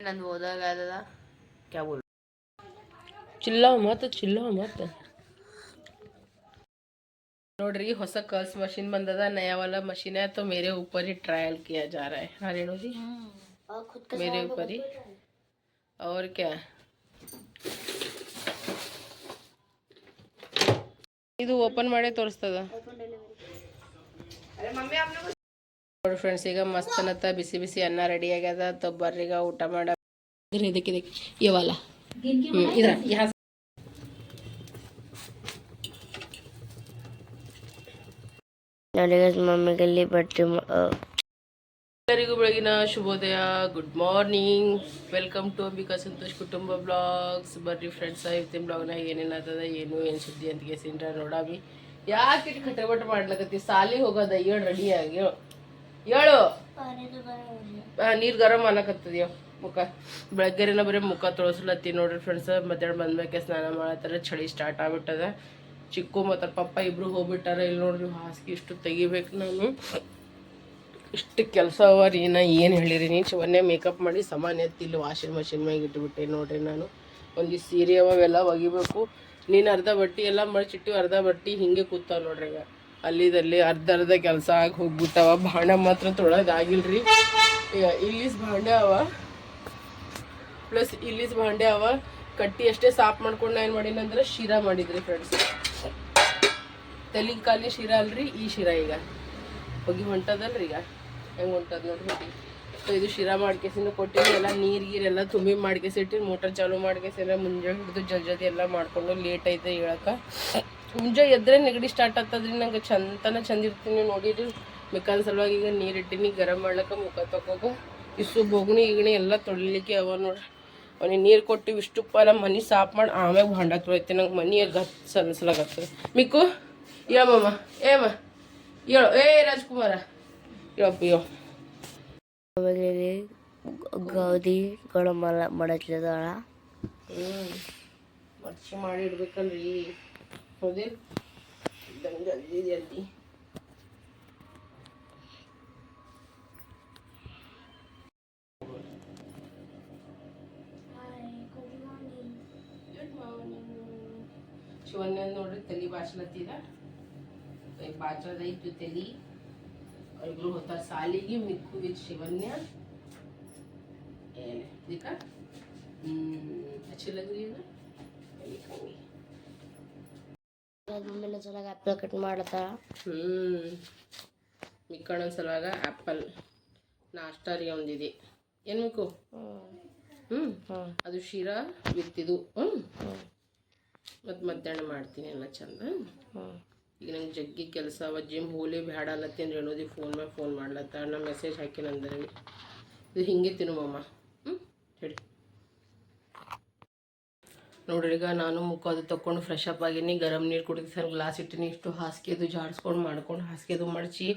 ನಂದು ಓದಾಗ ಅದದ क्या बोल ಚಿಲ್ಲವ ಮತ್ ಚಿಲ್ಲವ ಮತ್ ನೋಡ್ರಿ ಹೊಸ ಕಲ್ಸ್ ಮಷೀನ್ ಬಂದದ नया वाला मशीन है तो मेरे ऊपर ही ट्रायल किया जा रहा है हाँ रेणु जी और खुद मेरे ऊपर ही और क्या ಇದು ಓಪನ್ ಮಾಡೇ ತೋರಿಸ್ತದ ನೋಡಿ ಫ್ರೆಂಡ್ಸ್ ಈಗ ಮಸ್ತ್ ಅನ್ನತ್ತ ಬಿಸಿ ಬಿಸಿ ಅನ್ನ ರೆಡಿ ಆಗ್ಯದ ತೊಬ್ಬರ್ರಿಗ ಊಟ ಮಾಡ. ಇದಕ್ಕೆ ಇದಕ್ಕೆ ಇವಲ್ಲ ಇದ್ರ ಮಮ್ಮಿಗಲ್ಲಿ ಬಟ್ಟೆ ಎಲ್ಲರಿಗೂ ಬೆಳಗಿನ ಶುಭೋದಯ. Good morning welcome to Ambika Santosh ಕುಟುಂಬ ಬ್ಲಾಗ್ಸ್ ಬರ್ರಿ ಫ್ರೆಂಡ್ಸ್ ಇವತ್ತಿನ ಬ್ಲಾಗ್ನಾಗ ಏನೇನು ಆಗ್ತದ ಏನು ಏನು ಸುದ್ದಿ ಅಂತ ಕೇಸಿಂದ್ರ ನೋಡಾಮಿ ಯಾಕೆ ಕಟ್ಟಬಟ್ಟು ಮಾಡ್ಲಕತ್ತಿ? ಸಾಲಿ ಹೋಗೋದ ಏಳು ರೆಡಿ ಆಗಿ. ಹೇಳು. ಹೇಳು ನೀರು ಗರಂ ಅನ್ನಕತ್ತದ್ಯೋ ಮುಖ. ಬೆಳಗ್ಗೆನ ಬರೀ ಮುಖ ತೊಳಸ್ಲತ್ತಿ ನೋಡ್ರಿ ಫ್ರೆಂಡ್ಸ್ ಮಧ್ಯಾಹ್ನ ಬಂದ್ಮೇಲೆ ಸ್ನಾನ ಮಾಡತ್ತಾರ ಚಳಿ ಸ್ಟಾರ್ಟ್ ಆಗ್ಬಿಟ್ಟದ. ಚಿಕ್ಕು ಮತ್ತು ಪಪ್ಪ ಇಬ್ರು ಹೋಗ್ಬಿಟ್ಟಾರ. ಇಲ್ಲಿ ನೋಡ್ರಿ ಹಾಸಿಗೆ ಇಷ್ಟು ತೆಗಿಬೇಕು ನಾನು. ಇಷ್ಟು ಕೆಲಸ ಅವ ರೀ ನಾ ಏನು ಹೇಳಿರಿ ನೀ? ಮೊನ್ನೆ ಮೇಕಪ್ ಮಾಡಿ ಸಾಮಾನ್ಯ ಎತ್ತಿ ಇಲ್ಲಿ ವಾಷಿಂಗ್ ಮಷಿನ್ ಮ್ಯಾಗೆ ಇಟ್ಬಿಟ್ಟೆ ನೋಡ್ರಿ ನಾನು. ಒಂದಿಷ್ಟು ಸೀರೆ ಅವೆಲ್ಲ ಒಗಿಬೇಕು. ನೀನು ಅರ್ಧ ಬಟ್ಟಿ ಎಲ್ಲ ಮಡಚಿಟ್ಟು ಅರ್ಧ ಬಟ್ಟಿ ಹಿಂಗೆ ಕೂತಾವ ನೋಡ್ರಿ ಈಗ. ಅಲ್ಲಿದಲ್ಲಿ ಅರ್ಧ ಅರ್ಧ ಕೆಲಸ ಆಗಿ ಹೋಗ್ಬಿಟ್ಟವ. ಭಾಂಡ ಮಾತ್ರ ತೊಳೆದಾಗಿಲ್ರಿ ಈಗ ಇಲ್ಲಿಸ್ ಭಾಂಡೆ ಅವ. ಪ್ಲಸ್ ಇಲ್ಲಿಸ್ ಭಾಂಡೆ ಅವ. ಕಟ್ಟಿ ಅಷ್ಟೇ ಸಾಫ್ ಮಾಡ್ಕೊಂಡು ಏನು ಮಾಡೀನಂದ್ರೆ ಶಿರಾ ಮಾಡಿದ್ರಿ ಫ್ರೆಂಡ್ಸ್ ತೆಲಿಗೆ ಕಾಲಿ ಶಿರಾ ಅಲ್ರಿ, ಈ ಶಿರಾ ಈಗ. ಹೋಗಿ ಹೊಂಟದಲ್ರಿ ಈಗ. ಹೆಂಗೆ ಹೊಂಟದ ನೋಡ್ರಿ ಸೊ ಇದು ಶಿರಾ ಮಾಡ್ಕೇಸಿಂದ ಕೊಟ್ಟಿದ್ದೆಲ್ಲ ಎಲ್ಲ ನೀರು ಗೀರೆಲ್ಲ ತುಂಬಿ ಮಾಡ್ಕೇಸಿಟ್ಟಿನಿ. ಮೋಟರ್ ಚಾಲು ಮಾಡ್ಕೇಸಿಲ್ಲ ಮುಂಜಾನೆ ಹಿಡಿದು ಜಲ್ ಜಲ್ದಿ ಎಲ್ಲ ಮಾಡ್ಕೊಂಡು ಲೇಟ್ ಐತೆ ಹೇಳಕ್ಕೆ. ಮುಂಜಾನೆ ಎದ್ರೆ ನೆಗಡಿ ಸ್ಟಾರ್ಟ್ ಆಗ್ತದ್ರಿ ನಂಗೆ ಚಂದನ ಚಂದ ಇರ್ತೀನಿ ನೋಡಿರಿ ಬೇಕಾದ ಸಲುವಾಗಿ ಈಗ ನೀರು ಇಟ್ಟಿನಿ ಗರಂ ಮಾಡ್ಲಕ್ಕ ಮುಖ ತಗೋಗ. ಇಷ್ಟು ಬೊಗ್ಣಿ ಈಗಣಿ ಎಲ್ಲ ತೊಳಿಲಿಕ್ಕೆ ಅವ ನೋಡ್ರಿ ಅವನಿಗೆ ನೀರು ಕೊಟ್ಟು ಇಷ್ಟುಪ್ಪ ನಮ್ಮ ಮನೆ ಸಾಫ್ ಮಾಡಿ ಆಮ್ಯಾಗ ಭಾಂಡ ತೊಳಿತೀನಿ. ನಂಗೆ ಮನೆ ಗತ್ ಸನ್ಸ್ಲಾಗತ್ತದ ಮಿಕ್ಕು ಹೇಳಮ್ಮ ಏಮ ಹೇಳು ಏ ರಾಜ್ಕುಮಾರ. ಹೇಳಪ್ಪ ಹೇಳು ಮಮ್ಮಿಗಲ್ಲಿ ಗೋಧಿಗಳು ಮಲ ಮಾಡತ್ಲಿದಾಳ ಹ್ಞೂ ಮರ್ಚಿ ಮಾಡಿ ಇಡ್ಬೇಕಲ್ರಿ. ಹೌದೇ ಇದ್ದಂಗೆ ಜಲ್ದಿ ಜಲ್ದಿ ಶಿವಣ್ಣ ನೋಡ್ರಿ ತಲಿ ಬಾಚ್ಲತ್ತಿದ ಬಾಚದ ಇತ್ತು ತಲಿ ಇಬ್ರು ಹೋಗ್ತಾರ ಸಾಲಿಗೆ ಮಿಕ್ಕು ವಿತ್ ಶಿವನ್ಯ ಏನೆ ದಿಕ್ಕ अच्छी लग रही है ना लिखेंगे ಮಮ್ಮಿನ ಚೆನ್ನಾಗಿ ಆ್ಯಪಲ್ ಕಟ್ ಮಾಡತ್ತ ಹ್ಞೂ ಮಿಕ್ಕಣ ಸಲುವಾಗ ಆ್ಯಪಲ್ ನಾಷ್ಟಾ ರೀ ಒಂದಿದೆ ಏನು ಬೇಕು ಹ್ಞೂ ಅದು ಶಿರಾ ಬಿತ್ತಿದು ಹ್ಞೂ ಮತ್ತು ಮಧ್ಯಾಹ್ನ ಮಾಡ್ತೀನಿ ಎಲ್ಲ ಚಂದ. ಈಗ ನಂಗೆ ಜಗ್ಗಿ ಕೆಲಸ ಅವ. ಜಿಮ್ ಹೋಲಿ ಬೇಡ ಅಲ್ಲತ್ತೇನು ಹೇಳೋದಿ ಫೋನ್ ಮೇಲೆ ಫೋನ್ ಮಾಡ್ಲತ್ತ? ನಾ ಮೆಸೇಜ್ ಹಾಕಿನಂದ್ರೆ. ಇದು ಹಿಂಗೆ ತಿನ್ನುವಮ್ಮ ಹೇಳಿ ನೋಡ್ರಿ ಈಗ ನಾನು ಮುಖ ಅದು ತಕೊಂಡು ಫ್ರೆಶ್ ಅಪ್ ಆಗೀನಿ, ಗರಂ ನೀರು ಕುಡಿದು ಗ್ಲಾಸ್ ಇಟ್ಟಿನಿ, ಇಷ್ಟು ಹಾಸಿಗೆದು ಜಾಡಿಸ್ಕೊಂಡು ಮಾಡ್ಕೊಂಡು ಹಾಸಿಗೆದು ಮಡಚಿ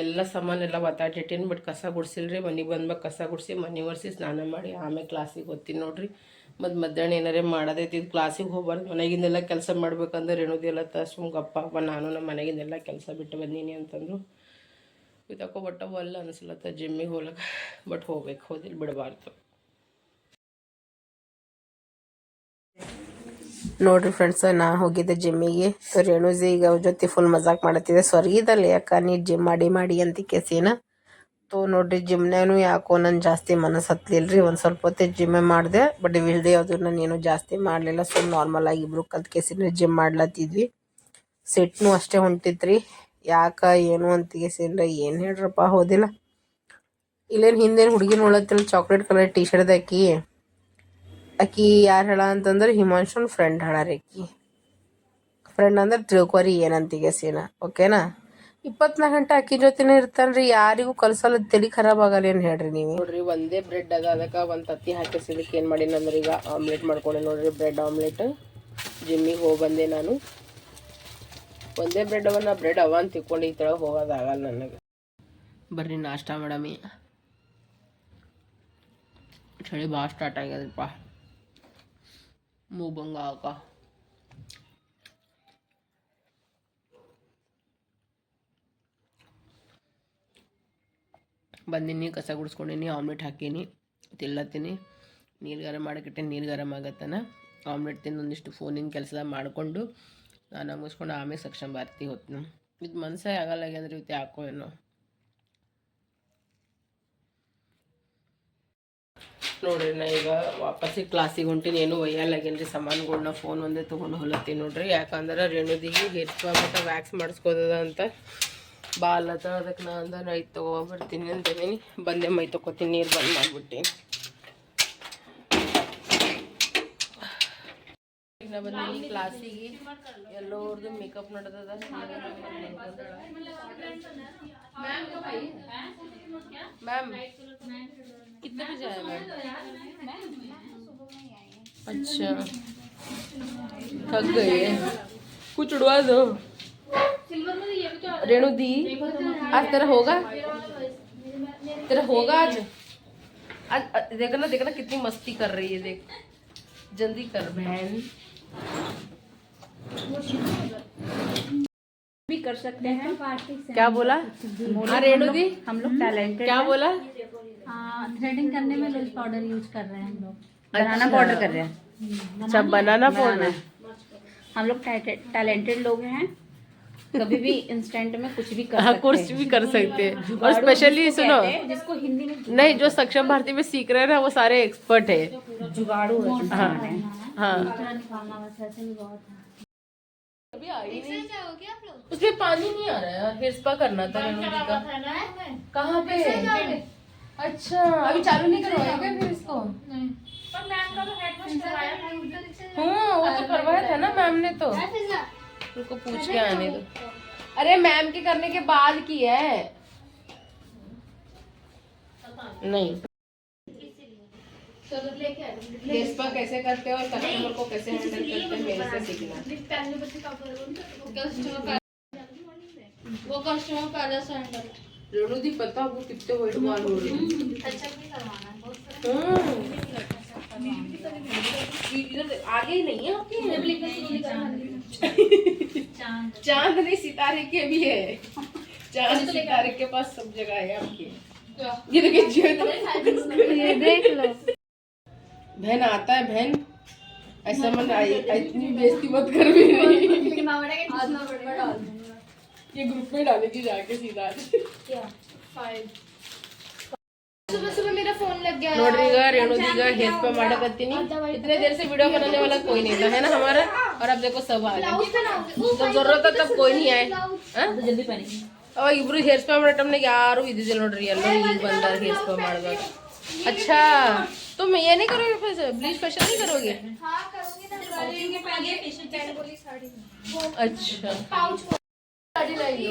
ಎಲ್ಲ ಸಾಮಾನೆಲ್ಲ ಎಲ್ಲ ಒತ್ತಾಟಿಟ್ಟಿನಿ ಬಟ್ ಕಸ ಗುಡಿಸಿಲ್ರಿ, ಮನೆಗೆ ಬಂದ್ಬೇಕು ಕಸ ಗುಡಿಸಿ, ಮನೆ ಒರೆಸಿ ಸ್ನಾನ ಮಾಡಿ, ಆಮೇಲೆ ಕ್ಲಾಸಿಗೆ ಓದ್ತೀನಿ ನೋಡ್ರಿ. ಮತ್ತು ಮಧ್ಯಾಹ್ನ ಏನಾರೇ ಮಾಡೋದೈತಿ, ಇದು ಕ್ಲಾಸಿಗೆ ಹೋಗ್ಬಾರ್ದು, ಮನೆಗಿಂದೆಲ್ಲ ಕೆಲಸ ಮಾಡ್ಬೇಕಂದ್ರೆ ರೇಣುದಿಲ್ಲ ಸುಮ್ ಗಪ್ಪ ಅಪ್ಪ ನಾನು ನಮ್ಮ ಮನೆಗಿಂದೆಲ್ಲ ಕೆಲಸ ಬಿಟ್ಟು ಬಂದೀನಿ ಅಂತಂದ್ರು. ಇದಕ್ಕೋ ಬಟ್ಟ ಒಲ್ಲ ಅನಿಸ್ಲತ್ತ ಜಿಮ್ಮಿಗೆ ಹೋಗ್ಲಕ್ಕ ಬಟ್ ಹೋಗ್ಬೇಕು ಹೋದಿಲ್ಲ ಬಿಡಬಾರ್ದು. ನೋಡ್ರಿ ಫ್ರೆಂಡ್ಸ್ ನಾ ಹೋಗಿದ್ದೆ ಜಿಮ್ಮಿಗೆ ಸೊ ರೇಣುಜಿ ಈಗ ಅವ್ರ ಜೊತೆ ಫುಲ್ ಮಜಾಕ್ ಮಾಡತ್ತಿದೆ. ಸ್ವರ್ಗಿದಲ್ಲಿ ಅಕ್ಕ ನೀ ಜಿಮ್ ಮಾಡಿ ಮಾಡಿ ಅಂತ ಕೇಸಿನ. ತೋ ನೋಡ್ರಿ ಜಿಮ್ನಾನು ಯಾಕೋ ನನ್ನ ಜಾಸ್ತಿ ಮನಸ್ಸು ರೀ ಒಂದು ಸ್ವಲ್ಪ ಹೊತ್ತೆ ಜಿಮ್ಮೆ ಮಾಡಿದೆ. ಬಟ್ ವಿಡಿಯೋ ಅದು ನಾನು ಏನು ಜಾಸ್ತಿ ಮಾಡಲಿಲ್ಲ. ಸುಮ್ ನಾರ್ಮಲ್ ಆಗಿ ಇಬ್ರು ಕಲ್ತ್ ಕೇಸಿನ ಜಿಮ್ ಮಾಡ್ಲತ್ತಿದ್ವಿ. ಸೆಟ್ನು ಅಷ್ಟೇ ಹೊಂಟಿತ್ರಿ. ಯಾಕ, ಏನು ಅಂತ ಕೇಸಿಂದ್ರ ಏನು ಹೇಳ್ರಪ್ಪ, ಹೋದಿಲ್ಲ. ಇಲ್ಲೇನು ಹಿಂದೇನು ಹುಡುಗಿ ನೋಡತ್ತಿಲ್ಲ ಚಾಕ್ಲೇಟ್ ಕಲರ್ ಟೀ ಶರ್ಟ್ ಹಾಕಿ. ಆಕಿ ಯಾರು ಹೇಳ ಅಂತಂದ್ರೆ ಹಿಮಾಂಶುನ್ ಫ್ರೆಂಡ್ ಹೇಳಾರಿ ಆಕಿ ಫ್ರೆಂಡ್ ಅಂದ್ರೆ ತಿಳ್ಕೊರಿ ಏನಂತೀಗ ಸೀನ ಓಕೆನಾ ಇಪ್ಪತ್ನಾಲ್ಕು ಗಂಟೆ ಅಕ್ಕಿ ಜೊತೆನೇ ಇರ್ತಾನ್ರಿ ಯಾರಿಗೂ ಕಲ್ಸಲ್ಲ ತಲೆ ಖರಾಬ್ ಆಗಲ್ಲ ಏನು ಹೇಳ್ರಿ ನೀವು? ನೋಡ್ರಿ, ಒಂದೇ ಬ್ರೆಡ್ ಅದ, ಅದಕ್ಕೆ ಒಂದು ತತ್ತಿ ಹಾಕಿಸಿದಕ್ಕೆ ಏನು ಮಾಡೀನಿ ಅಂದ್ರೆ ಈಗ ಆಮ್ಲೆಟ್ ಮಾಡ್ಕೊಂಡೆ ನೋಡ್ರಿ ಬ್ರೆಡ್ ಆಮ್ಲೆಟ್ ಜಿಮ್ಮಿಗೆ ಹೋಗಿ ಬಂದೆ ನಾನು. ಒಂದೇ ಬ್ರೆಡ್ ಅವ ಬ್ರೆಡ್ ಅವ ಅಂತ ತಿಳ್ಕೊಂಡು, ಈ ಥರ ಹೋಗೋದಾಗಲ್ಲ ನನಗೆ. ಬರ್ರಿ, ನಾಷ್ಟ ಮೇಡಮಿ. ಚಳಿ ಭಾಳ ಸ್ಟಾರ್ಟ್ ಆಗ್ಯದಪ್ಪ ಮೂಬಂಗ ಆಕ ಬಂದಿನಿ ಕಸ ಗುಡಿಸ್ಕೊಂಡಿನಿ ಆಮ್ಲೆಟ್ ಹಾಕೀನಿ ತಿಲ್ಲತ್ತೀನಿ ನೀರು ಗರಂ ಮಾಡಕ್ಕಿಟ್ಟೆ ನೀರು ಗರಂ ಆಗತ್ತನ ಆಮ್ಲೆಟ್ ತಿಂದು ಒಂದಿಷ್ಟು ಫೋನಿನ ಕೆಲಸ ಮಾಡಿಕೊಂಡು ನಾನು ಮುಗಿಸ್ಕೊಂಡು ಆಮೇಲೆ ಸಕ್ಷಮ ಬರ್ತೀವಿ ಹೊತ್ತು ಇದು ಮನ್ಸೇ ಆಗಲ್ಲ ಅಂದ್ರೆ ಇವತ್ತು ಯಾಕೋ ಏನೋ ನೋಡ್ರಿ ನಾ ಈಗ ವಾಪಸ್ಸಿಗೆ ಕ್ಲಾಸಿಗೆ ಹೊಂಟೀನಿ, ಏನು ಒಯ್ಯಲ್ಲಾಗೇನ್ರಿ ಸಾಮಾನುಗಳ್ನ ಫೋನ್ ಒಂದೇ ತೊಗೊಂಡು ಹೊಲತ್ತೀನಿ ನೋಡ್ರಿ. ಯಾಕಂದ್ರೆ ರೇಣುದಿಗೆ ಮತ್ತು ವ್ಯಾಕ್ಸ್ ಮಾಡಿಸ್ಕೋದದ ಅಂತ ಬಾಲ್ ಅದ ಅದಕ್ಕೆ ನಾ ಅಂದ್ರೆ ಇದು ತೊಗೊಬರ್ತೀನಿ ಅಂತೀನಿ. ಬಂದೆ, ಮೈ ತೊಗೋತೀನಿ ನೀರು ಬಂದ್ ಮಾಡಿಬಿಟ್ಟೀನಿ. ಕ್ಲಾಸಿಗೆ ಎಲ್ಲೋರ್ದು ಮೇಕಪ್ ನಡೆದದ. मैम कितने बजे आए अच्छा। थक गए कुछ उड़वा दो। रेणु दी। आज तेरा होगा? तेरा होगा आज? आज देखना देखना कितनी मस्ती कर रही है देख। जल्दी कर बहन। भी कर सकते हैं। क्या बोला? हाँ रेणु दी। हम लोग टैलेंटेड क्या बोला? थ्रेडिंग करने में लूज पाउडर यूज़ कर रहे हैं हम लोग। बनाना पाउडर कर रहे हैं। अच्छा बनाना। पाउडर हम लोग टैलेंटेड लोग हैं। कभी भी इंस्टेंट में कुछ भी कर हाँ सकते कुछ भी कर सकते हैं। और स्पेशली सुनो जिसको हिंदी में नहीं जो सक्षम भारती में सीख रहे हैं वो सारे एक्सपर्ट है। जुगाड़ू है हाँ। भी बहुत है। अभी आई नहीं। उसमें पानी नहीं आ रहा है यार हेयर स्पा करना था कहाँ। पे? अच्छा अभी चालू नहीं करवाया क्या फिर इसको? हाँ वो तो करवाया था ना मैम ने तो। उनको पूछ के आने दो। अरे मैम के करने के बाद की है। नहीं। कैसे करते हो और कस्टमर को कैसे हैंडल करते हैं मेरे से सीखना। वो कस्टमर का आधा सैंडल रेणु दी पता वो कितने वेट बाल हो। रहे हैं। अच्छा भी करवाना है बहुत हम्म। इधर आगे ही नहीं है आपके चाँद। नहीं सितारे के भी है। चाँद सितारे के पास सब जगह है आपके। ये देखिए ये देख लो। बहन आता है बहन। ऐसा मन आई- इतनी बेइज्जती मत कर भी रही ये ग्रुप में डालेगी जाके सीधा सुबह सुबह मेरा फोन लग गया ನೋಡ್ರಿ ಈಗ ರೇಣುದೀಗ ಹೇರ್ ಸ್ಪಾ ಮಾಡಕತ್ತೀನಿ इतने देर से वीडियो बनाने वाला कोई नहीं था है ना हमारा और अब देखो सब आ गए जब जरूरत था तब कोई नहीं आए हाँ? जल्दी पहनेंगे ಅವಾಗ ಇಬ್ರು ಹೇರ್ ಸ್ಪಾ ಮಾಡೋ ಟೈಮ್ನಾಗ ಯಾರು ಇದ್ದಿದ್ದಿಲ್ಲ ನೋಡ್ರಿ ಎಲ್ಲರೂ ಈಗ ಬಂದಾರ ಹೇರ್ ಸ್ಪಾ ಮಾಡುವಾಗ अच्छा तुम ये नहीं करोगे ब्लीच फेशियल नहीं करोगे अच्छा साड़ी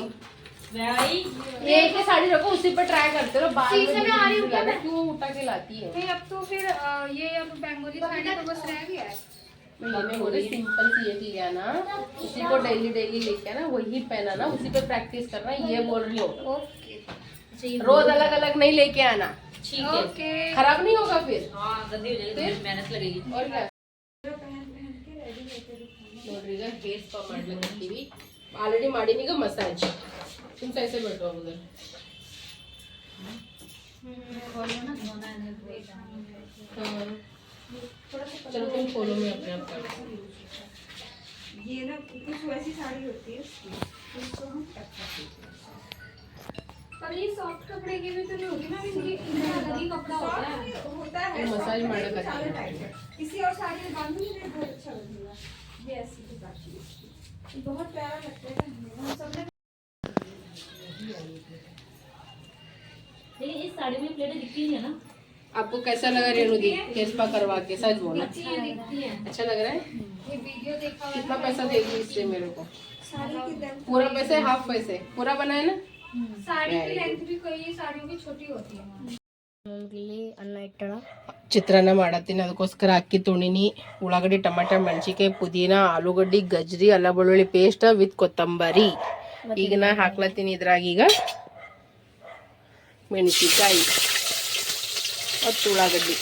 ये साड़ी रखो उसी पर ट्राई करते रहो में आ रही हूँ क्यों उठा के लाती है? अब तो फिर ये अब बंगाली तो बस तो- रह गया है। सिंपल सी ये ना उसी को डेली डेली लेके ना वही पहना ना उसी पे प्रैक्टिस करना ये बोल रही हो। रोज अलग अलग नहीं लेके आना। ठीक है। खराब नहीं होगा हाँ, फिर? मेहनत लगेगी। और क्या? ಆಲ್ರೆಡಿ ಮಾಡೀನಿ ಈಗ ಮಸಾಜ್ तुम कैसे बैठो आप उधर हाँ। चलो तुम खोलो मैं अपने आप कर ये ना कुछ वैसी साड़ी होती है उसकी उसको हम टक करते हैं पर ये सॉफ्ट कपड़े की भी तो नहीं होगी ना इनकी इनका अलग ही कपड़ा होता है होता है मसाज soft मारना कपड़े करते हैं। चालू टाइप है किसी और साड़ी में बांधूंगी तो बहुत अच्छा लगेगा ये ऐसी की बात है बहुत प्यारा लगता है सब इस साड़ी में प्लेटें दिखती है ना? आपको कैसा लगा रेणु दी? कैसा करवा के सच बोला। अच्छा लग रहा है? कितना पैसा देगी इससे मेरे को? पूरा पैसे हाफ़ पैसे। पूरा बनाए ना? साड़ी की लेंथ भी कोई साड़ियों की छोटी होती है। ಅನ್ನ ಇಟ್ಟಳ ಚಿತ್ರಾನ್ನ ಮಾಡತ್ತೀನಿ. ಅದಕ್ಕೋಸ್ಕರ ಅಕ್ಕಿ ತುಣಿನಿ ಉಳ್ಳಾಗಡ್ಡಿ ಟಮಾಟ ಮೆಣಸಿಕಾಯಿ ಪುದೀನ ಆಲೂಗಡ್ಡಿ ಗಜ್ರಿ ಅಲ್ಲ ಬೆಳ್ಳುಳ್ಳಿ ಪೇಸ್ಟ್ ವಿತ್ ಕೊತ್ತಂಬರಿ. ಈಗ ನಾ ಹಾಕ್ಲತ್ತೀನಿ ಇದ್ರಾಗ ಈಗ ಮೆಣಸಿನ್ಕಾಯಿ ಮತ್ತು ಉಳ್ಳಾಗಡ್ಡಿ.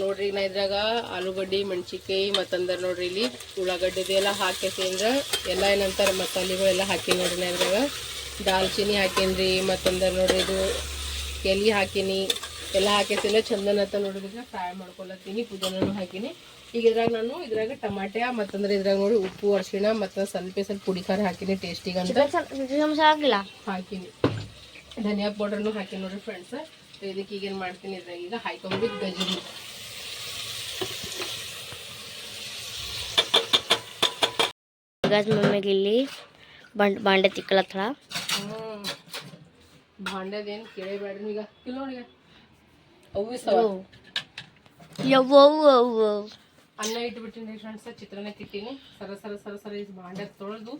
ನೋಡ್ರಿ ನಾ ಇದ್ರಾಗ ಆಲೂಗಡ್ಡಿ ಮೆಣಸಿನ್ಕಾಯಿ ಮತ್ತಂದ್ರೆ ನೋಡ್ರಿ ಇಲ್ಲಿ ಉಳ್ಳಾಗಡ್ಡಿ ಎಲ್ಲ ಹಾಕೈತಿ ಅಂದ್ರೆ ಎಲ್ಲ ಏನಂತಾರೆ ಮಸಾಲೆಗಳೆಲ್ಲ ಹಾಕಿ ನೋಡ್ರಿ ನಾ ಇದ್ರಾಗ. ದಾಲ್ಚಿನಿ ಹಾಕೀನಿ ಮತ್ತಂದ್ರೆ ನೋಡ್ರಿ ಇದು ಎಲೆ ಹಾಕೀನಿ ಎಲ್ಲ ಹಾಕೈತಿಲ್ಲ ಚಂದನ ಅಂತ ನೋಡಿದ್ರೆ ಫ್ರೈ ಮಾಡ್ಕೊಳತ್ತೀನಿ ಪುದೀನೂ ಹಾಕೀನಿ. ಈಗ ಇದ್ರಾಗ ನಾನು ಇದ್ರಾಗ ಟಮಾಟೆ ಮತ್ತಂದ್ರೆ ಇದ್ರಾಗ ನೋಡಿ ಉಪ್ಪು ಅರ್ಶಿಣ ಮತ್ತು ಸ್ವಲ್ಪ ಸ್ವಲ್ಪ ಪುಡಿ ಖಾರ ಹಾಕೀನಿ ಟೇಸ್ಟಿಗೆ ಅಂತ. ಹಾಕೀನಿ. ಧನಿಯಾ ಪೌಡರ್ನು ಹಾಕಿ ನೋಡ್ರಿ ಫ್ರೆಂಡ್ಸ್ ಇದಕ್ಕೆ ಈಗೇನು ಮಾಡ್ತೀನಿ ಇದ್ರಾಗ ಈಗ ಹಾಕೊಂಡ್ಬಿಟ್ಟು ಗಜರಿ ಗಾಜ್ ಮಮ್ಮಿಗೆ ಇಲ್ಲಿ ಬಂಡ್ ಬಾಂಡೆ ತಿಕ್ಕಲತ್ತಳ ಈಗ. ಸವ ಅವು ಅನ್ನ ಇಟ್ಬಿಟ್ಟಿನಿ ಫ್ರೆಂಡ್ಸ್ ಚಿತ್ರನೇ ತಿಟ್ಟಿನಿ ಸರ ಸರ ಸರ ಸರ ಈ ಬಾಂಡೆ ತೊಳೆದು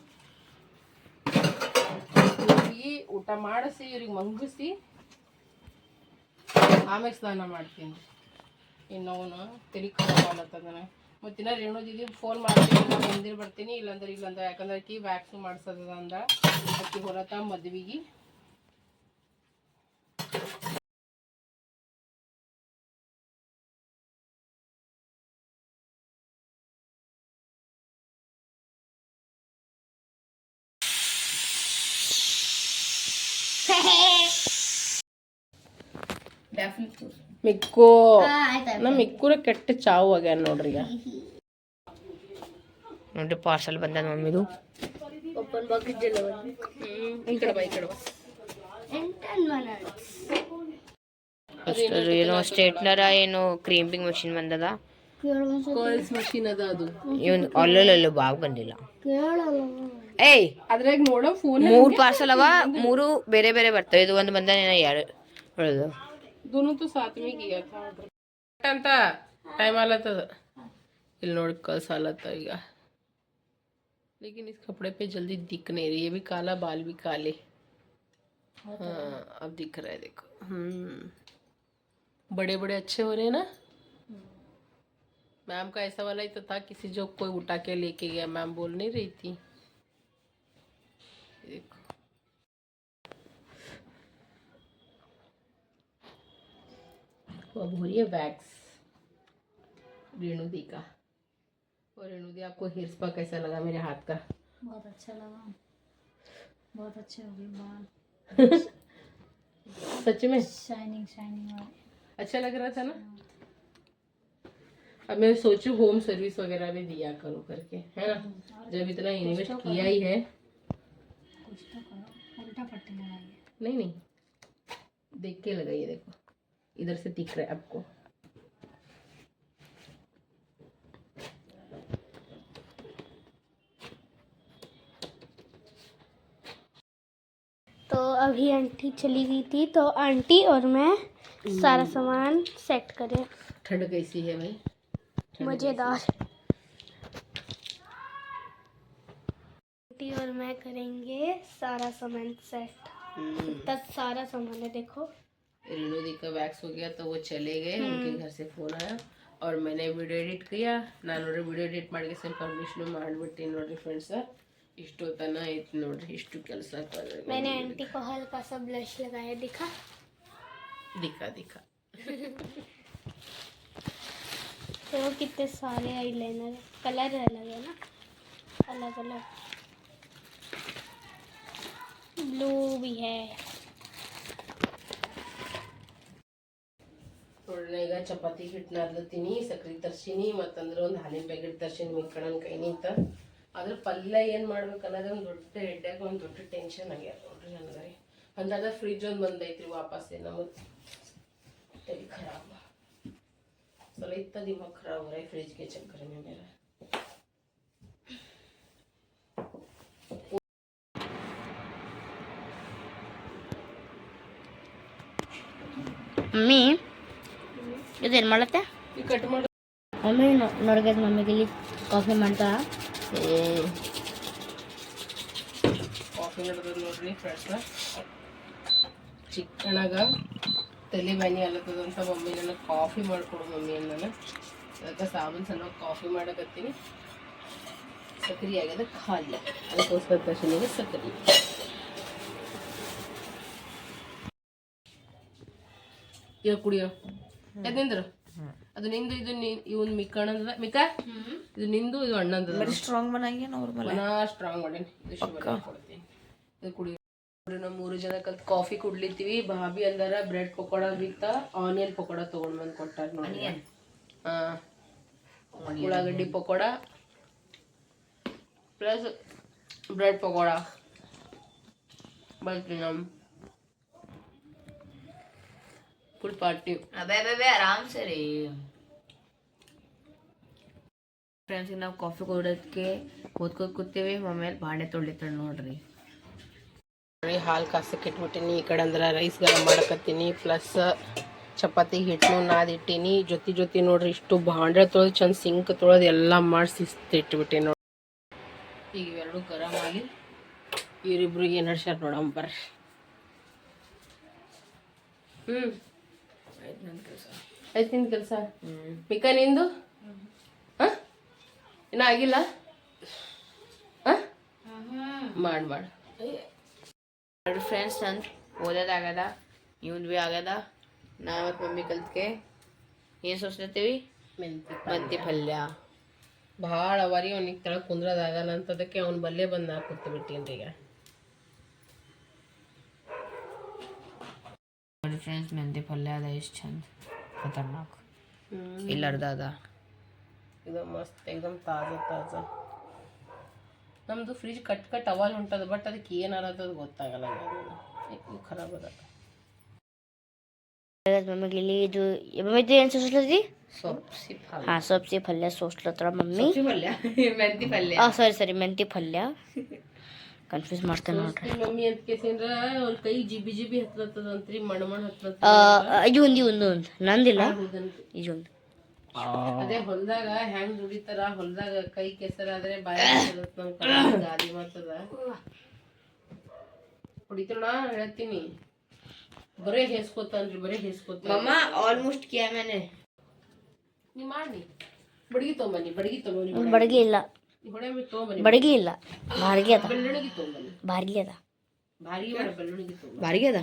ಊಟ ಮಾಡಿಸಿ ಇವ್ರಿಗೆ ಮಂಗಿಸಿ ಆಮೇಲೆ ಸ್ನಾನ ಮಾಡ್ತೀನಿ. ಇನ್ನವನು ತಿರುಗಿ ಖರಾಬ್ ಆಗ್ಲತ್ತದನ ಮತ್ತು ರೇಣು ದೀದಿ ಫೋನ್ ಮಾಡ್ತೀನಿ ನಾ ಬಂದಿರ್ ಬರ್ತೀನಿ ಇಲ್ಲಾಂದ್ರೆ ಇಲ್ಲಂದ್ರೆ ಯಾಕಂದ್ರೆ ಆಕಿ ವ್ಯಾಕ್ಸ್ ಮಾಡ್ಸದ ಅಂದ ಆಕಿ ಹೊರತ ಮದ್ವಿಗೆ. ಮಿಕ್ಕೋ. ನಮ್ಮ ಮಿಕ್ಕೂರ ಕೆಟ್ಟ ಚಾವು ಆಗ್ಯಾನ ನೋಡ್ರಿ ಈಗ. ನೋಡ್ರಿ ಪಾರ್ಸಲ್ ಬಂದ ಮಮ್ಮಿದು ಓಪನ್ ಬಾಕ್ಸ್ ಡೆಲಿವರಿ ಈ ಕಡೆ ಬಾ ಈ ಕಡೆ ಬಾ. ಅಷ್ಟು ಏನೋ ಸ್ಟ್ರೇಟ್ನರ ಏನೋ ಕ್ರೀಂಪಿಂಗ್ ಮಷಿನ್ ಬಂದದ. ಮಷೀನ್ ಅದ ಅದು. ಇವನ್ ಅಲ್ಲಲ್ಲಲ್ಲ ಬಾಗ್ ಬಂದಿಲ್ಲ. ಏಯ್! ಅದ್ರಾಗ ನೋಡೋ ಫೋನ್ ಮೂರ್ ಪಾರ್ಸಲ್ ಅವ ಮೂರು ಬೇರೆ ಬೇರೆ ಬರ್ತವೆ. ಇದು ಒಂದು ಬಂದ ಎರಡು. ಹೇಳೋದು दोनों तो साथ में किया था ऑर्डर ಅಂತ ಟೈಮ್ ಆಲತ್ತದ ಇಲ್ಲಿ ನೋಡಿ ಕಳ್ಸ ಆಲತ್ತ ಈಗ लेकिन इस कपड़े पे जल्दी दिख नहीं रही ये भी काला बाल भी काले हाँ अब दिख रहा है देखो हम्म बड़े बड़े अच्छे हो रहे हैं ना मैम का ऐसा वाला ही तो था किसी जो कोई उठा के लेके गया मैम बोल नहीं रही थी देखो अब हो रही है वैक्स। रेणु दी का। और रेणु दी आपको हेयर स्पा कैसा लगा मेरे हाथ का? बहुत अच्छा लगा। बहुत अच्छे हो गए बाल। सच में? शाइनिंग शाइनिंग अच्छा लग रहा था ना? अब मैं सोचू होम सर्विस वगैरह भी दिया करो करके है ना? जब इतना इन्वेस्ट किया ही है। कुछ तो करो। उल्टा पट्टी लगाइए। नहीं नहीं। देख के लगाइए देखो। इधर से दिख रहा है आपको। तो अभी आंटी चली गई थी तो आंटी और मैं सारा सामान सेट करें। ठंड कैसी है भाई? मज़ेदार। आंटी और मैं करेंगे सारा सामान सेट? हम्म, तब सारा सामान है देखो। रेणु दी का वैक्स हो गया तो वो चले गए उनके घर से फोन आया और मैंने वीडियो एडिट किया ನಾನು ನೋಡಿ ವಿಡಿಯೋ ಎಡಿಟ್ ಮಾಡಿ ಪಬ್ಲಿಷ್ನು ಮಾಡಿಬಿಟ್ಟು ನೋಡ್ರಿ ಫ್ರೆಂಡ್ಸ್ ಇಷ್ಟು ತನ ಐತಿ ನೋಡ್ರಿ ಇಷ್ಟು ಕೆಲಸ मैंने आंटी को हल्का सा ब्लश लगाया दिखा ದಿಕ್ಕಾ ದಿಕ್ಕಾ तो कितने सारे आईलाइनर है कलर अलग है ना अलग अलग ब्लू भी है ಚಪಾತಿ ಹಿಟ್ಟನ್ನ ಅದ್ಲತ್ತೀನಿ ಸಕ್ರೆ ತರ್ಸಿನಿ, ಮತ್ತಂದ್ರೆ ಒಂದು ಹಾಲಿನ ಪ್ಯಾಕೆಟ್ ತರ್ಸಿನಿ ಮಿಕ್ಕಣ ಕೈ ನಿಂತ ಅದ್ರ ಪಲ್ಯ ಏನು ಮಾಡ್ಬೇಕು ಅನ್ನೋದು ಒಂದು ದೊಡ್ಡ ಹೆಡ್ಡಾಗ ಒಂದು ದೊಡ್ಡ ಟೆನ್ಷನ್ ಆಗ್ಯದ ನೋಡ್ರಿ ನನಗೆ ರೀ ಅಂದಾಗ ಫ್ರಿಜ್ ಒಂದು ಬಂದೈತ್ರಿ ವಾಪಸ್ ನಮಗೆ ತಲೆ ಖರಾಬ್. ಸ್ವಲ್ಪ ಇತ್ತ ದಿಮಾಗ್ ಖರಾಬ್ ರೀ ಫ್ರಿಜ್ಗೆ ಚಕ್ಕರೆ ಮೇಲೆ ಮಮ್ಮಿ ಇದೇನು ಮಾಡತ್ತೆ? ಕಟ್ ಮಾಡಿ ಮಮ್ಮಿ ನೋಡ್ಗೆ ಮಮ್ಮಿಗೆ ಇಲ್ಲಿ ಕಾಫಿ ಮಾಡ್ತಾ. ಕಾಫಿ ನೋಡ್ರಿ ಫ್ರೆಂಡ್ಸ್. ತಲೆ ಬ್ಯಾನಿ ಅಲ್ಲತ್ತದಂತ ಮಮ್ಮಿ ನನಗೆ ಕಾಫಿ ಮಾಡಿಕೊಡು ಮಮ್ಮಿ ನಾನು ಅದಕ್ಕೆ ಸಾಬೂನ್ ಸಣ್ಣ ಕಾಫಿ ಮಾಡಕತ್ತೀನಿ. ಸಕ್ರೆ ಆಗ್ಯದ ಖಾಲಿ. ಅದಕ್ಕೋಸ್ಕರ ತಕ್ಷಣಿಗೆ ಸಕ್ರೆ. ಇವಾಗ ಕುಡಿಯೋ? ಎದ್ ನಿಂದ್ರು? ಅದು ನಿಂದು ಇದು ಇವನ್ ಮಿಕ್ಕಣ್ಣಂದ ಮಿಕ್ಕ? ಇದು ನಿಂದು ಇದು ಅಣ್ಣಂದ ಬರೀ ಸ್ಟ್ರಾಂಗ್ ಮನಾಗಿ ನಾರ್ಮಲ್ ನಾ ಸ್ಟ್ರಾಂಗ್ ಮಾಡೇನಿ. ಇದು ಶುಗರ್ ಕೊಡ್ತೀನಿ. ಇದು ಕುಡಿ. ಮೂರು ಜನ ಕಲ್ತು ಕಾಫಿ ಕುಡ್ಲಿತ್ತೀವಿ. ಬಾಬಿ ಅಂದಾರ ಬ್ರೆಡ್ ಪಕೋಡ ಬಿತ್ತ ಆನಿಯನ್ ಪಕೋಡ ತಗೊಂಡ್ ಬಂದು ಕೊಟ್ಟಾರ ನೋಡಿ. ಹಾಂ. ಉಳ್ಳಾಗಡ್ಡಿ ಪಕೋಡ ಪ್ಲಸ್ ಬ್ರೆಡ್ ಪಕೋಡ. ಬರ್ತೀನಿ ನಮ್ಮ ಫುಲ್ ಪಾರ್ಟಿ अबे अबे अबे आराम से ರೀ ಫ್ರೆಂಡ್ಸ್ ನಾವು ಕಾಫಿ ಕೊಡೋದಕ್ಕೆ ಕೂತ್ಕೋದ್ ಕೂತೀವಿ. ಆಮೇಲೆ ಬಾಣೆ ತೊಳಿತಾಳೆ ನೋಡ್ರಿ. ನೋಡಿ ಹಾಲು ಕಾಸಕ್ಕೆ ಇಟ್ಬಿಟ್ಟಿನಿ. ಈ ಕಡೆ ಅಂದ್ರೆ ರೈಸ್ ಗರಂ ಮಾಡಕತ್ತೀನಿ. ಪ್ಲಸ್ ಚಪಾತಿ ಹಿಟ್ಟು ನಾದಿಟ್ಟಿನಿ ಜೊತೆ ಜೊತೆ ನೋಡ್ರಿ ಇಷ್ಟು ಬಾಂಡ್ರೆ ತೊಳೆದು ಚಂದ ಸಿಂಕ್ ತೊಳೆದು ಎಲ್ಲ ಮಾಡಿ ಇಟ್ಬಿಟ್ಟಿನಿ ನೋಡಿ. ಈಗ ಇವೆರಡು ಗರಮ್ ಆಗಿ ಇವರಿಬ್ರಿಗೆ ಏನು ನಡ್ಸ್ಯಾರ ನೋಡಮ್ಮ ಆಯ್ತು ನಿಂದು ಕೆಲಸ? ಮಿಕ್ಕ ನಿಂದು? ಹಾಂ? ಇನ್ನೂ ಆಗಿಲ್ಲ? ಹಾಂ? ಮಾಡಿ ಮಾಡಿ. ನೋಡಿ ಫ್ರೆಂಡ್ಸ್ ಅಂತ ಓದೋದಾಗದ ಇವ್ನು ಭೀ ಆಗ್ಯದ ನಾವು ಮತ್ತು ಮಮ್ಮಿ ಕಲ್ತ್ಕೆ ಏನು ಸೋಚ್ಲತ್ತೀವಿ? ಮೆಂತಿ ಮೆಂತಿ ಪಲ್ಯ. ಭಾಳ ಅವರಿ ಅವ್ನಿಗೆ ತೆಳಗೆ ಕುಂದ್ರದಾಗಲ್ಲ ಅಂತದಕ್ಕೆ ಅವ್ನು ಬಲ್ಲೇ ಬಂದು ನಾ ಕೂತು ಬಿಟ್ಟೀನಿ ಈಗ. ನೋಡಿ ಫ್ರೆಂಡ್ಸ್ ಮೆಂತಿ ಪಲ್ಯ ಅದ ಎಷ್ಟು ಚಂದ ಖತರ್ನಾಕ್ ಇಲ್ಲ ಅರ್ಧ ಅದ ಇದು ಮಸ್ತ್ ಏಕದಮ್ ತಾಜಾ ತಾಜಾ ನಮ್ಮದು ಫ್ರಿಜ್ ಕಟ್ ಕಟ್ ಅವಾಲ್ ಹೊಂಟದ ಬಟ್ ಅದಕ್ಕೆ ಏನಾರ ಅದು ಗೊತ್ತಾಗಲ್ಲ ಇದು ಖರಾಬ್ ಅದ ಮಮ್ಮಿಗೆ ಇದು ಮಮ್ಮಿದು ಏನು ಸೋಸ್ಲತ್ತಿ ಸೊಪ್ಪು ಪಲ್ಯ ಹಾಂ ಸಬ್ಸಿ ಪಲ್ಯ ಸೋಸ್ಲತ್ರ ಮಮ್ಮಿ ಪಲ್ಯ ಮೆಂತಿ ಪಲ್ಯ ಹಾಂ ಸರಿ ಸರಿ ಮೆಂತಿ ಪಲ್ಯ ಕನ್ಫ್ಯೂಸ್ ಮಾಡ್ತೇನೆ ನೋಡ್ರಿ. ಮಮ್ಮಿ ಅಂತ ಕೇಸಿಂದ್ರ ಅವ್ರ ಕೈ ಜಿಬಿ ಜಿಬಿ ಹತ್ಲತ್ತದಂತ್ರಿ ಮಣ ಮಣ ಹತ್ತದ ಇದು ಒಂದು ಒಂದು ಒಂದು. ನಂದಿಲ್ಲ? ಇದು ಒಂದು. ಅದೇ ಹೊಲ್ದಾಗ ಹೆಂಗ್ ದುಡಿತಾರ? ಹೊಲ್ದಾಗ ಕೈ ಕೆಸರ ಆದ್ರೆ ಬಾಯ ನಮ್ ಗಾದಿ ಮಾಡ್ತದ. ಕುಡಿತೋಣ ಹೇಳ್ತೀನಿ. ಬರೇ ಹೇಸ್ಕೋತಾನ್ರಿ ಬರೇ ಹೇಸ್ಕೋತ ಮಮ್ಮ ಆಲ್ಮೋಸ್ಟ್ ಕಿಯಾ मैंने ನೀ ಮಾಡಿ ಬಡಗಿ ತೊಗೊಂಬನ್ನಿ ಬಡಗಿ ತೊಗೊಂಬನ್ನಿ. ಬಡಗಿ ಇಲ್ಲ. ಬಡಗಿ ಇಲ್ಲ. ಬಾರ್ಗಿ ಅದ. ಬಾರ್ಗಿ ಅದ. ಬಾರ್ಗಿ ಅದ?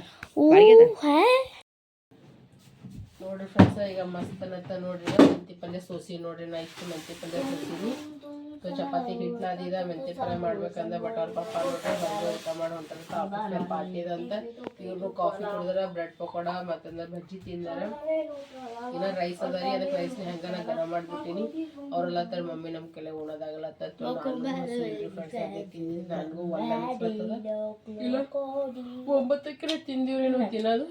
ನೋಡ್ರಿ ಫ್ರೆಂಡ್ಸ್ ಈಗ ಮಸ್ತ್ ಅನ್ನತ್ತ ನೋಡ್ರಿ ಮಂತಿ ಪಲ್ಯ ಸೋಸಿ ನೋಡ್ರಿ ನಾ ಇಷ್ಟು ಮಂತಿ ಪಲ್ಯ ಸೋಸಿನಿ. ಸೊ ಚಪಾತಿ ಹಿಟ್ಟು ಅದಿದ ಮೆಂತಿ ಪಲ್ಯ ಮಾಡ್ಬೇಕಂದ್ರೆ ಬಟ್ ಅವ್ರ ಪಾಪ ಬಂದು ಊಟ ಮಾಡಿ ಹೊಂಟಾರ ಪಾರ್ಟಿ ಅಂತ ಇವ್ರು ಕಾಫಿ ಕುಡಿದ್ರೆ ಬ್ರೆಡ್ ಪಕೋಡ ಮತ್ತಂದ್ರೆ ಬಜ್ಜಿ ತಿಂದಾರೆ. ಇನ್ನ ರೈಸ್ ಅದ ರೀ ಅದಕ್ಕೆ ರೈಸ್ ನಾ ಗರಂ ಮಾಡ್ಬಿಟ್ಟಿನಿ. ಅವ್ರೆಲ್ಲ ತರ ಮಮ್ಮಿ ನಮ್ಮ ಕೆಲೆ ಉಣೋದಾಗಲ್ಲ ತತ್ತು ನನಗೂ ಇಲ್ಲ ಒಂಬತ್ತಕ್ಕೆ ತಿಂದಿವ್ರಿ ನಾವು ತಿನ್ನೋದು.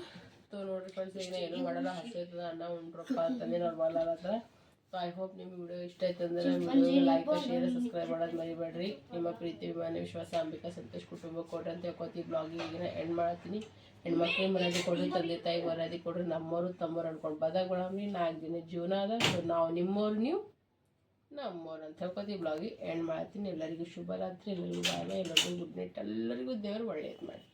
ನೋಡ್ರಿ ಫ್ರೆಂಡ್ಸ್ ಈಗ ಏನು ಮಾಡಲ್ಲ ಹಸಿ ಆಯ್ತದ ಅನ್ನ ಉಂಡ್ರಪ್ಪ ಅಂತಂದು ನಾವು ಮಾಡಲಾಗತ್ತ ಸೊ ಐ ಹೋಪ್ ನಿಮ್ಮ ವಿಡಿಯೋ ಇಷ್ಟ ಆಯ್ತು ಅಂದ್ರೆ ವಿಡಿಯೋ ಲೈಕ್ ಶೇರ್ ಸಬ್ಸ್ಕ್ರೈಬ್ ಮಾಡೋದು ಮರಿಬೇಡ್ರಿ. ನಿಮ್ಮ ಪ್ರೀತಿ ವಿಮಾನ ವಿಶ್ವಾಸ ಅಂಬಿಕಾ ಸಂತೋಷ್ ಕುಟುಂಬ ಕೊಡ್ರಿ ಅಂತ ಹೇಳ್ಕೊತೀವಿ. ಬ್ಲಾಗಿಗೆ ಈಗ ಎಂಡ್ ಮಾಡ್ತೀನಿ. ಹೆಣ್ಮಕ್ಳಿಗೆ ಮರ್ಯಾದೆ ಕೊಡ್ರಿ ತಂದೆ ತಾಯಿಗೆ ಮರ್ಯಾದೆ ಕೊಡ್ರಿ ನಮ್ಮವರು ತಮ್ಮವ್ರು ಅನ್ಕೊಂಡು ಬದಾಗೊಳಮ್ರಿ ನಾಲ್ಕು ದಿನ ಜೀವನ ಅದ ಸೊ ನಾವು ನಿಮ್ಮವ್ರು ನೀವು ನಮ್ಮವ್ರು ಅಂತ ಹೇಳ್ಕೊತಿ ಬ್ಲಾಗಿ ಎಂಡ್ ಮಾಡ್ತೀನಿ. ಎಲ್ಲರಿಗೂ ಶುಭರಾತ್ರಿ ಎಲ್ಲರಿಗೂ ಬಾಯ್ ಬಾಯ್. ಎಲ್ಲರಿಗೂ ಗುಡ್ ನೈಟ್ ಎಲ್ಲರಿಗೂ ದೇವರು ಒಳ್ಳೇದು ಮಾಡಿ